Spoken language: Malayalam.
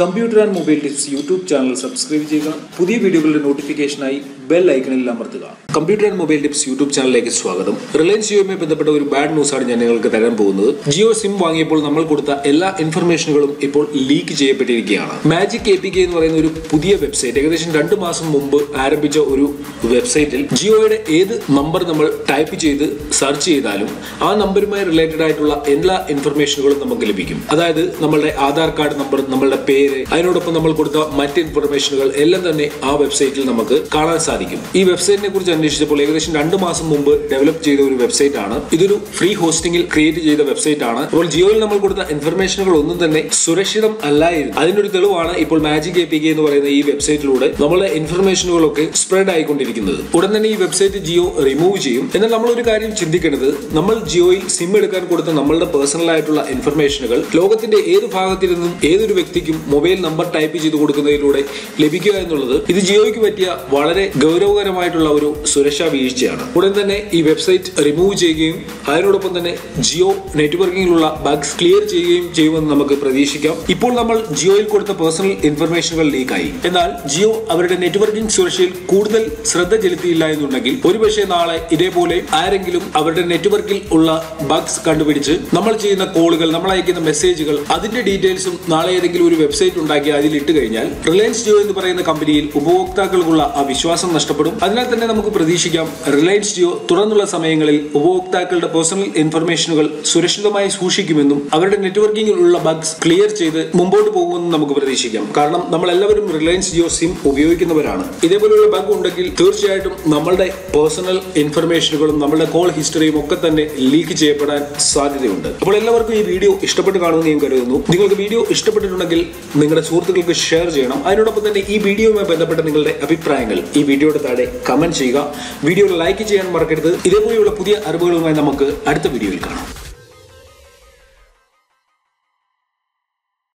Computer and mobile tips YouTube channel subscribe ചെയ്യുക. പുതിയ വീഡിയോകളുടെ നോട്ടിഫിക്കേഷനായി ബെൽ ഐക്കണിൽ അമർത്തുക computer and mobile tips YouTube ചാനലിലേക്ക് സ്വാഗതം. റിലയൻസ് ജിയോയുമായി ബന്ധപ്പെട്ട ഒരു ബാഡ് ആണ് ഞാൻ നിങ്ങൾക്ക് തരാൻ പോകുന്നത്. ജിയോ സിം വാങ്ങിയപ്പോൾ നമ്മൾ കൊടുത്ത എല്ലാ ഇൻഫർമേഷനുകളും ഇപ്പോൾ ലീക്ക് ചെയ്യപ്പെട്ടിരിക്കുകയാണ്. മാജിക് എ പി കെ എന്ന് പറയുന്ന ഒരു പുതിയ വെബ്സൈറ്റ് ഏകദേശം രണ്ട് മാസം മുമ്പ് ആരംഭിച്ച ഒരു വെബ്സൈറ്റിൽ ജിയോയുടെ ഏത് നമ്പർ നമ്മൾ ടൈപ്പ് ചെയ്ത് സെർച്ച് ചെയ്താലും ആ നമ്പറുമായി റിലേറ്റഡ് ആയിട്ടുള്ള എല്ലാ ഇൻഫർമേഷനുകളും നമുക്ക് ലഭിക്കും. അതായത് നമ്മളുടെ ആധാർ കാർഡ് നമ്പർ നമ്മളുടെ പേര് അതിനോടൊപ്പം നമ്മൾ കൊടുത്ത മറ്റ് ഇൻഫർമേഷനുകൾ എല്ലാം തന്നെ ആ വെബ്സൈറ്റിൽ നമുക്ക് കാണാൻ സാധിക്കും. ഈ വെബ്സൈറ്റിനെ കുറിച്ച് അന്വേഷിച്ചപ്പോൾ ഏകദേശം രണ്ട് മാസം മുമ്പ് ഡെവലപ്പ് ചെയ്ത ഒരു വെബ്സൈറ്റ് ആണ്. ഇതൊരു ഫ്രീ ഹോസ്റ്റിംഗിൽ ക്രിയേറ്റ് ചെയ്ത വെബ്സൈറ്റ് ആണ്. അപ്പോൾ ജിയോയിൽ നമ്മൾ കൊടുത്ത ഇൻഫർമേഷനുകൾ ഒന്നും തന്നെ സുരക്ഷിതം അല്ലായിരുന്നു. അതിനൊരു തെളിവാണ് ഇപ്പോൾ മാജിക് എ പി കെ എന്ന് പറയുന്ന ഈ വെബ്സൈറ്റിലൂടെ നമ്മളെ ഇൻഫർമേഷനുകളൊക്കെ സ്പ്രെഡ് ആയിക്കൊണ്ടിരിക്കുന്നത്. ഉടൻ തന്നെ ഈ വെബ്സൈറ്റ് ജിയോ റിമൂവ് ചെയ്യും. എന്നാൽ നമ്മൾ ഒരു കാര്യം ചിന്തിക്കേണ്ടത് നമ്മൾ ജിയോയിൽ സിം എടുക്കാൻ കൊടുത്ത നമ്മളുടെ പേഴ്സണൽ ആയിട്ടുള്ള ഇൻഫർമേഷനുകൾ ലോകത്തിന്റെ ഏത് ഭാഗത്തിൽ നിന്നും ഏതൊരു വ്യക്തിക്കും മൊബൈൽ നമ്പർ ടൈപ്പ് ചെയ്ത് കൊടുക്കുന്നതിലൂടെ ലഭിക്കുക എന്നുള്ളത് ഇത് ജിയോയ്ക്ക് പറ്റിയ വളരെ ഗൗരവകരമായിട്ടുള്ള ഒരു സുരക്ഷാ വീഴ്ചയാണ്. ഉടൻ തന്നെ ഈ വെബ്സൈറ്റ് റിമൂവ് ചെയ്യുകയും അതിനോടൊപ്പം തന്നെ ജിയോ നെറ്റ്വർക്കിംഗിലുള്ള ബഗ്സ് ക്ലിയർ ചെയ്യുകയും ചെയ്യുമെന്ന് നമുക്ക് പ്രതീക്ഷിക്കാം. ഇപ്പോൾ നമ്മൾ ജിയോയിൽ കൊടുത്ത പേഴ്സണൽ ഇൻഫർമേഷനുകൾ ലീക്കായി. എന്നാൽ ജിയോ അവരുടെ നെറ്റ്വർക്കിംഗ് സുരക്ഷയിൽ കൂടുതൽ ശ്രദ്ധ ചെലുത്തിയില്ല എന്നുണ്ടെങ്കിൽ ഒരുപക്ഷെ നാളെ ഇതേപോലെ ആരെങ്കിലും അവരുടെ നെറ്റ്വർക്കിൽ ഉള്ള ബഗ്സ് കണ്ടുപിടിച്ച് നമ്മൾ ചെയ്യുന്ന കോളുകൾ നമ്മൾ അയക്കുന്ന മെസ്സേജുകൾ അതിന്റെ ഡീറ്റെയിൽസും നാളെ ഏതെങ്കിലും ഒരു വെബ്സൈറ്റ് ഉണ്ടാക്കി അതിൽ ഇട്ട് കഴിഞ്ഞാൽ റിലയൻസ് ജിയോ എന്ന് പറയുന്ന കമ്പനിയിൽ ഉപഭോക്താക്കൾക്കുള്ള ആ വിശ്വാസം നഷ്ടപ്പെടും. അതിനാൽ തന്നെ നമുക്ക് പ്രതീക്ഷിക്കാം റിലയൻസ് ജിയോ തുടർന്നുള്ള സമയങ്ങളിൽ ഉപഭോക്താക്കളുടെ പേഴ്സണൽ ഇൻഫർമേഷനുകൾ സുരക്ഷിതമായി സൂക്ഷിക്കുമെന്നും അവരുടെ നെറ്റ്വർക്കിംഗിൽ ഉള്ള ബഗ്സ് ക്ലിയർ ചെയ്ത് മുമ്പോട്ട് പോകുമെന്നും നമുക്ക് പ്രതീക്ഷിക്കാം. കാരണം നമ്മൾ എല്ലാവരും റിലയൻസ് ജിയോ സിം ഉപയോഗിക്കുന്നവരാണ്. ഇതേപോലെയുള്ള ബഗ് ഉണ്ടെങ്കിൽ തീർച്ചയായിട്ടും നമ്മളുടെ പേഴ്സണൽ ഇൻഫർമേഷനുകളും നമ്മളുടെ കോൾ ഹിസ്റ്ററിയും ഒക്കെ തന്നെ ലീക്ക് ചെയ്യപ്പെടാൻ സാധ്യതയുണ്ട്. അപ്പോൾ എല്ലാവർക്കും ഈ വീഡിയോ ഇഷ്ടപ്പെട്ട് കാണുമെന്ന് ഞാൻ കരുതുന്നു. നിങ്ങൾക്ക് വീഡിയോ ഇഷ്ടപ്പെട്ടിട്ടുണ്ടെങ്കിൽ നിങ്ങളുടെ സുഹൃത്തുക്കൾക്ക് ഷെയർ ചെയ്യണം. അതിനോടൊപ്പം തന്നെ ഈ വീഡിയോയുമായി ബന്ധപ്പെട്ട നിങ്ങളുടെ അഭിപ്രായങ്ങൾ ഈ വീഡിയോയുടെ താഴെ കമന്റ് ചെയ്യുക. വീഡിയോ ലൈക്ക് ചെയ്യാൻ മറക്കരുത്. ഇതേപോലെയുള്ള പുതിയ അറിവുകളുമായി നമുക്ക് അടുത്ത വീഡിയോയിൽ കാണാം.